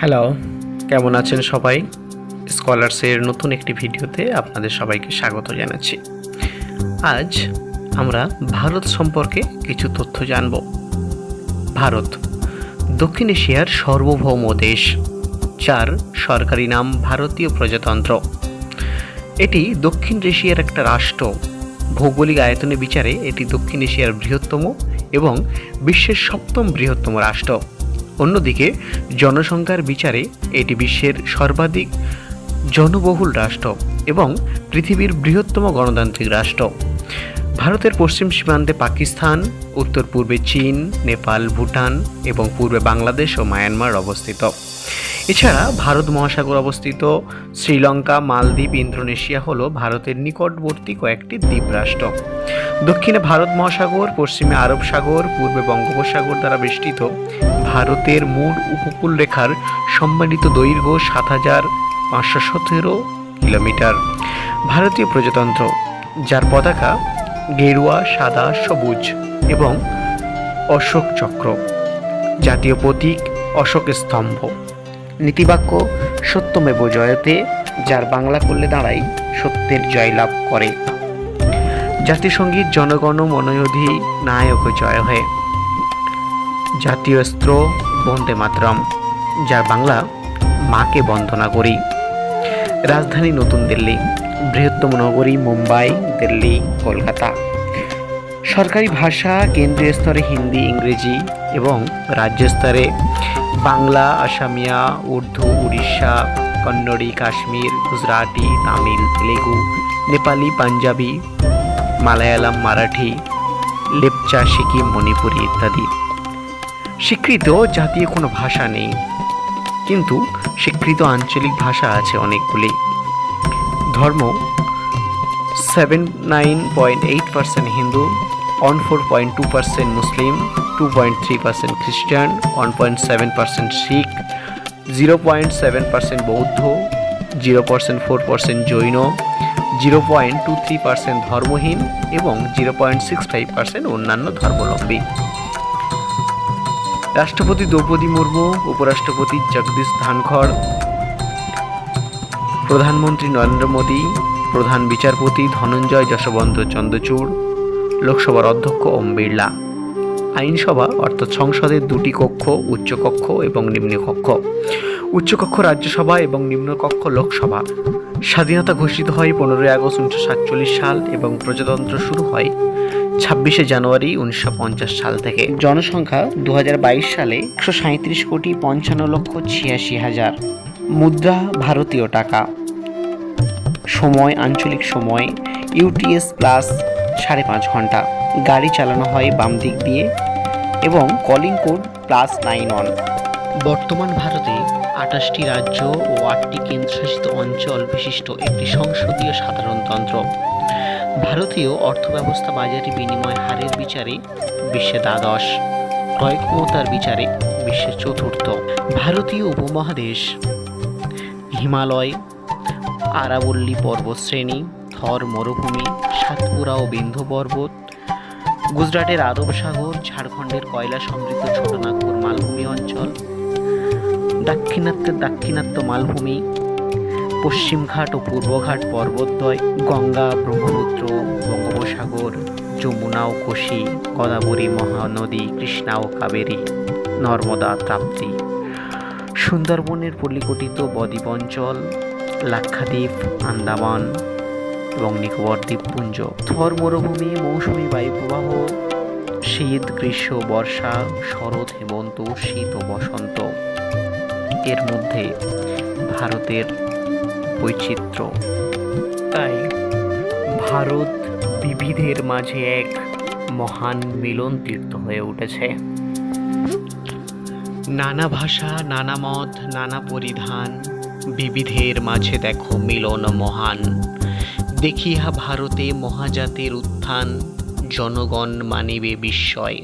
Hello কেমন আছেন সবাই? স্কলার্সের নতুন একটি ভিডিওতে আপনাদের সবাইকে স্বাগত জানাচ্ছি। আজ আমরা ভারত সম্পর্কে কিছু তথ্য জানব। ভারত, দক্ষিণ এশিয়ার সার্বভৌম দেশ, যার সরকারি নাম ভারতীয় প্রজাতন্ত্র। এটি দক্ষিণ এশিয়ার একটা রাষ্ট্র। ভৌগোলিক আয়তনে বিচারে এটি দক্ষিণ এশিয়ার বৃহত্তম এবং বিশ্বের সপ্তম বৃহত্তম রাষ্ট্র। অন্যদিকে, জনসংখ্যার বিচারে এটি বিশ্বের সর্বাধিক জনবহুল রাষ্ট্র এবং পৃথিবীর বৃহত্তম গণতান্ত্রিক রাষ্ট্র। ভারতের পশ্চিম সীমান্তে পাকিস্তান উত্তর পূর্বে চীন, নেপাল, ভুটান এবং পূর্বে বাংলাদেশ ও মায়ানমার অবস্থিত। এছাড়া ভারত মহাসাগর অবস্থিত, শ্রীলঙ্কা, মালদ্বীপ, ইন্দোনেশিয়া হল ভারতের নিকটবর্তী কয়েকটি দ্বীপ রাষ্ট্র। দক্ষিণে ভারত মহাসাগর, পশ্চিমে আরব সাগর, পূর্বে বঙ্গোপসাগর দ্বারা বেষ্টিত ভারতের মূল উপকূল রেখার সম্মানিত দৈর্ঘ্য সাত হাজার পাঁচশো সতেরো কিলোমিটার। ভারতীয় প্রজাতন্ত্র, যার পতাকা গেরুয়া, সাদা, সবুজ এবং অশোক চক্র, জাতীয় প্রতীক অশোক স্তম্ভ। নীতিবাক্য সত্যমেব জয়তে যার বাংলা করলে দাঁড়াই সত্যের জয়লাভ করে। জাতিসংগীত জনগণ মনোয়ধি নায়ক জয় হয়ে জাতীয় স্ত্র বন্দে মাতরম যার বাংলা মাকে বন্দনা করি। রাজধানী নতুন দিল্লি, বৃহত্তম নগরী মুম্বাই, দিল্লি, কলকাতা। সরকারি ভাষা কেন্দ্রীয় স্তরে হিন্দি, ইংরেজি এবং রাজ্য স্তরে বাংলা, আসামিয়া, উর্দু, উড়িষ্যা, কন্নড়ি, কাশ্মীর, গুজরাটি, তামিল, তেলেগু, নেপালি, পাঞ্জাবি, মালায়ালাম, মারাঠি, লেপচা, সিকিম, মণিপুরি ইত্যাদি। স্বীকৃত জাতীয় কোনো ভাষা নেই। কিন্তু স্বীকৃত আঞ্চলিক ভাষা আছে অনেকগুলি। ধর্ম seven nine point eight percent Hindu one four point two percent মুসলিম টু পয়েন্ট থ্রি পার্সেন্ট খ্রিস্টান ওয়ান পয়েন্ট সেভেন পার্সেন্ট শিখ জিরো পয়েন্ট সেভেন পার্সেন্ট বৌদ্ধ zero percent four percent Jain zero point two three percent ধর্মহীন এবং zero point six five percent অন্যান্য ধর্মাবলম্বী। রাষ্ট্রপতি দ্রৌপদী মুর্মু, উপরাষ্ট্রপতি জগদীশ ধানখড়, প্রধানমন্ত্রী নরেন্দ্র মোদী, প্রধান বিচারপতি ধনঞ্জয় যশবন্ত চন্দ্রচূড়, লোকসভার অধ্যক্ষ ওম বিড়লা। আইনসভা অর্থাৎ সংসদের দুটি কক্ষ, উচ্চকক্ষ এবং নিম্নকক্ষ। উচ্চকক্ষ রাজ্যসভা এবং নিম্নকক্ষ লোকসভা। স্বাধীনতা ঘোষিত হয় পনেরোই আগস্ট উনিশশো সাতচল্লিশ সাল এবং প্রজাতন্ত্র শুরু হয় ছাব্বিশে জানুয়ারি উনিশশো পঞ্চাশ সাল থেকে। জনসংখ্যা দু হাজার বাইশ সালে একশো কোটি পঞ্চান্ন লক্ষ ছিয়াশি হাজার। মুদ্রা ভারতীয় টাকা। সময়, আঞ্চলিক সময় ইউটিএস প্লাস সাড়ে পাঁচ ঘণ্টা। গাড়ি চালানো হয় বাম দিক দিয়ে এবং calling code plus nine one. বর্তমান ভারতে আটাশটি রাজ্য ও আটটি কেন্দ্রশাসিত অঞ্চল বিশিষ্ট একটি সংসদীয় সাধারণতন্ত্র ভারতীয় অর্থব্যবস্থা বাজারে বিনিময় হারের বিচারে বিশ্বে দ্বাদশ ক্রয় ক্ষমতার বিচারে বিশ্বের চতুর্থ। ভারতীয় উপমহাদেশ, হিমালয়, আরাবল্লী পর্বতশ্রেণী, থর, মরুভূমি, সাতপুরা ও বিন্ধু পর্বত, গুজরাটের আরব সাগর ঝাড়খণ্ডের কয়লা সমৃদ্ধ ছোটনাগপুর মালভূমি অঞ্চল, দাক্ষিণাত্যের দাক্ষিণাত্য মালভূমি পশ্চিমঘাট ও পূর্বঘাট পর্বতদ্বয়, গঙ্গা, ব্রহ্মপুত্র, বঙ্গোপসাগর, যমুনা ও কোশি, গোদাবরী মহানদী, কৃষ্ণা ও কাবেরী, নর্মদা তাপ্তি। সুন্দরবনের পল্লিকটিত বদ্বীপ অঞ্চল লাক্ষাদ্বীপ, আন্দামান এবং নিকোবর দ্বীপপুঞ্জ থর মরুভূমি, মৌসুমি বায়ুপ্রবাহ শীত, গ্রীষ্ম, বর্ষা, শরৎ, হেমন্ত, শীত ও বসন্ত। এর মধ্যে ভারতের বৈচিত্র্য। তাই ভারত বিবিধের মাঝে এক মহান মিলন তীর্থ হয়ে উঠেছে। নানা ভাষা, নানা মত, নানা পরিধান বিবিধের মাঝে দেখো মিলন মহান। দেখিয়া ভারতে মহাজাতির উত্থান, জনগণ মানিবে বিস্ময়।